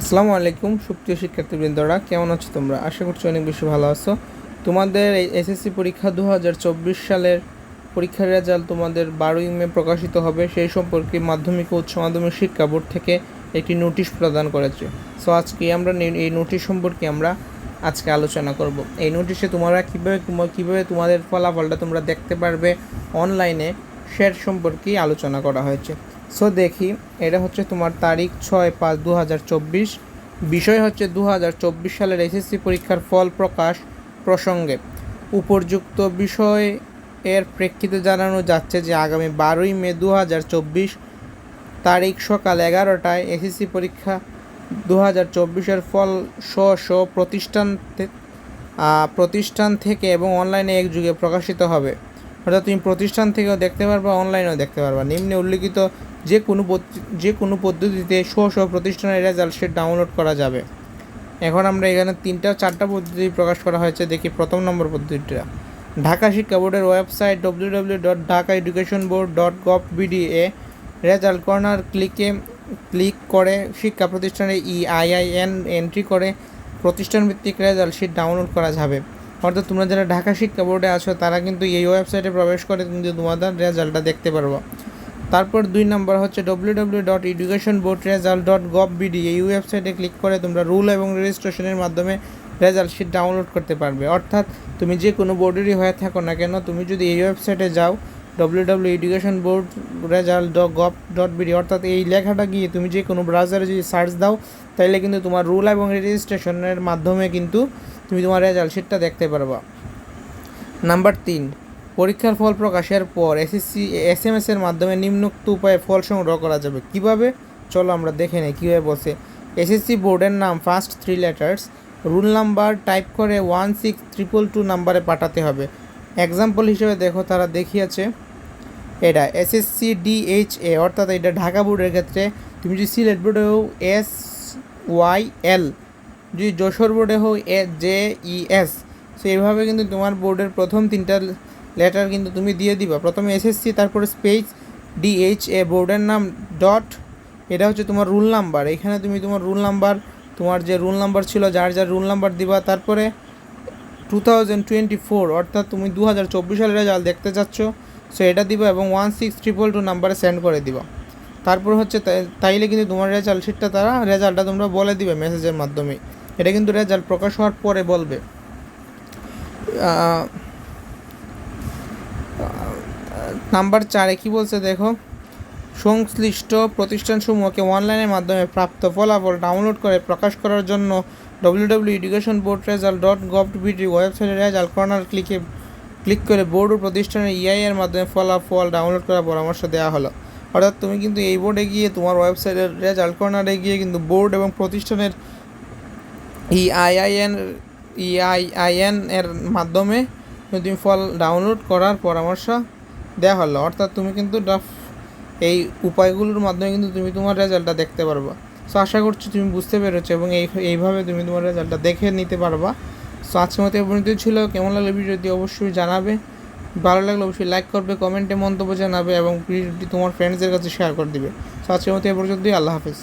আসসালামু আলাইকুম, সুপ্রিয় শিক্ষার্থীবৃন্দরা, কেমন আছো তোমরা? আশা করছি অনেক বেশি ভালো আছো। তোমাদের এই এসএসসি পরীক্ষা দু হাজার চব্বিশ সালের পরীক্ষার রেজাল্ট তোমাদের বারোই মে প্রকাশিত হবে। সেই সম্পর্কে মাধ্যমিক ও উচ্চ মাধ্যমিক শিক্ষা বোর্ড থেকে একটি নোটিশ প্রদান করেছে। সো আজকে আমরা এই নোটিশ সম্পর্কে আমরা আজকে আলোচনা করব। এই নোটিশে তোমরা কীভাবে কীভাবে তোমাদের ফলাফলটা তোমরা দেখতে পারবে অনলাইনে শেয়ার সম্পর্কেই আলোচনা করা হয়েছে। সো দেখি, এটা হচ্ছে তোমার তারিখ ছয় পাঁচ দু হাজার চব্বিশ। বিষয় হচ্ছে দু হাজার চব্বিশ সালের এসএসসি পরীক্ষার ফল প্রকাশ প্রসঙ্গে। উপর্যুক্ত বিষয় এর প্রেক্ষিতে জানানো যাচ্ছে যে আগামী বারোই মে দু হাজার চব্বিশ তারিখ সকাল এগারোটায় এসএসসি পরীক্ষা দু হাজার চব্বিশের ফল স্ব স্ব প্রতিষ্ঠান প্রতিষ্ঠান থেকে এবং অনলাইনে একযুগে প্রকাশিত হবে। অর্থাৎ তুমি প্রতিষ্ঠান থেকেও দেখতে পারবা, অনলাইনেও দেখতে পারবা। নিম্নে উল্লিখিত যে কোনো যে কোনো পদ্ধতিতে স্ব স্ব প্রতিষ্ঠানের রেজাল্ট সে ডাউনলোড করা যাবে। এখন আমরা এখানে তিনটা, চারটা পদ্ধতি প্রকাশ করা হয়েছে, দেখি প্রথম নম্বর পদ্ধতিটা। ঢাকা শিক্ষা বোর্ডের website W W dot Dhaka education board dot gov এ রেজাল্ট কর্নার ক্লিকে ক্লিক করে শিক্ষা প্রতিষ্ঠানের ই আইআইএন এন্ট্রি করে প্রতিষ্ঠান ভিত্তিক রেজাল্ট শিট ডাউনলোড করা যাবে। অর্থাৎ তোমরা যারা ঢাকা শিক্ষা বোর্ডে আছো, তারা কিন্তু এই ওয়েবসাইটে প্রবেশ করে কিন্তু তোমাদের রেজাল্টটা দেখতে পারব। তারপর দুই নম্বর হচ্ছে W W dot education board result dot gov BD এই ওয়েবসাইটে ক্লিক করে তোমরা রুল এবং রেজিস্ট্রেশনের মাধ্যমে রেজাল্ট শিট ডাউনলোড করতে পারবে। অর্থাৎ তুমি যে কোনো বোর্ডেরই হয়ে থাকো না কেন, তুমি যদি এই ওয়েবসাইটে যাও W W education board result dot gov dot BD অর্থাৎ এই লেখাটা গিয়ে তুমি যে কোনো ব্রাউজারে যদি সার্চ দাও তাহলে কিন্তু তোমার রুল এবং রেজিস্ট্রেশনের মাধ্যমে কিন্তু তুমি তোমার রেজাল্ট শিটটা দেখতে পারবা। নাম্বার তিন পরীক্ষার ফল প্রকাশের পর এসএসসি এস এম এর মাধ্যমে নিম্নোক্ত উপায়ে ফল সংগ্রহ করা যাবে। কীভাবে? চলো আমরা দেখে নিই, কীভাবে বসে এসএসসি বোর্ডের নাম first three letters roll number type করে ওয়ান সিক্স ট্রিপল টু নাম্বারে পাঠাতে হবে। এক্সাম্পল হিসেবে দেখো, তারা দেখিয়েছে, এটা এসএসসি ডিএইচএ অর্থাৎ এটা ঢাকা বোর্ডের ক্ষেত্রে তুমি যদি সিলেট বোর্ডে হও এস ওয়াই এল যদি যশোর বোর্ডে হও এ জে ই এস সো এইভাবে কিন্তু তোমার বোর্ডের প্রথম তিনটা লেটার কিন্তু তুমি দিয়ে দিবা। প্রথমে এসএসসি তারপরে স্পেস ডিএইচ এ বোর্ডের নাম ডট এটা হচ্ছে তোমার রুল নাম্বার এখানে তুমি তোমার রুল নাম্বার তোমার যে রুল নাম্বার ছিল, যার যার রুল নাম্বার দিবা, তারপরে টু থাউজেন্ড টোয়েন্টি ফোর অর্থাৎ তুমি দু হাজার চব্বিশ সালের রেজাল্ট দেখতে চাচ্ছ সো এটা দিবা এবং ওয়ান সিক্স ট্রিপল টু নাম্বারে সেন্ড করে দিবা। তারপর হচ্ছে তাই- তাইলে কিন্তু তোমার রেজাল্ট শিটটা তারা রেজাল্টটা তোমরা বলে দিবে মেসেজের মাধ্যমে। এটা কিন্তু রেজাল্ট প্রকাশ হওয়ার পরে বলবে। নাম্বার চারে কি বলছে দেখো? সংশ্লিষ্ট প্রতিষ্ঠানসমূহকে অনলাইনের মাধ্যমে প্রাপ্ত ফলাফল ডাউনলোড করে প্রকাশ করার জন্য W W education board result dot gov BD ওয়েবসাইটে রেজাল্ট কর্নার ক্লিকে, ক্লিক করে বোর্ড ও প্রতিষ্ঠানের ইআই এর মাধ্যমে ফলাফল ডাউনলোড করার পরামর্শ দেওয়া হলো। অর্থাৎ তুমি কিন্তু এই বোর্ডে গিয়ে তোমার ওয়েবসাইটের রেজাল্ট কর্নারে গিয়ে কিন্তু বোর্ড এবং প্রতিষ্ঠানের E ইআইআইএন ইআইআইএন এর মাধ্যমে তুমি ফল ডাউনলোড করার পরামর্শ দেওয়া হলো। অর্থাৎ তুমি কিন্তু এই উপায়গুলোর মাধ্যমে কিন্তু তুমি তোমার রেজাল্টটা দেখতে পারবা। সো আশা করছি তুমি বুঝতে পেরেছ এবং এই, এইভাবে তুমি তোমার রেজাল্টটা দেখে নিতে পারবা। সো আজকের মতো পরিণত ছিল। কেমন লাগল ভিডিওটি অবশ্যই জানাবে। ভালো লাগলে অবশ্যই লাইক করবে কমেন্টে মন্তব্য জানাবে এবং ভিডিওটি তোমার ফ্রেন্ডসদের কাছে শেয়ার করে দিবে। সো আজকের মতো এ পর্যন্তই। আল্লাহ হাফিজ।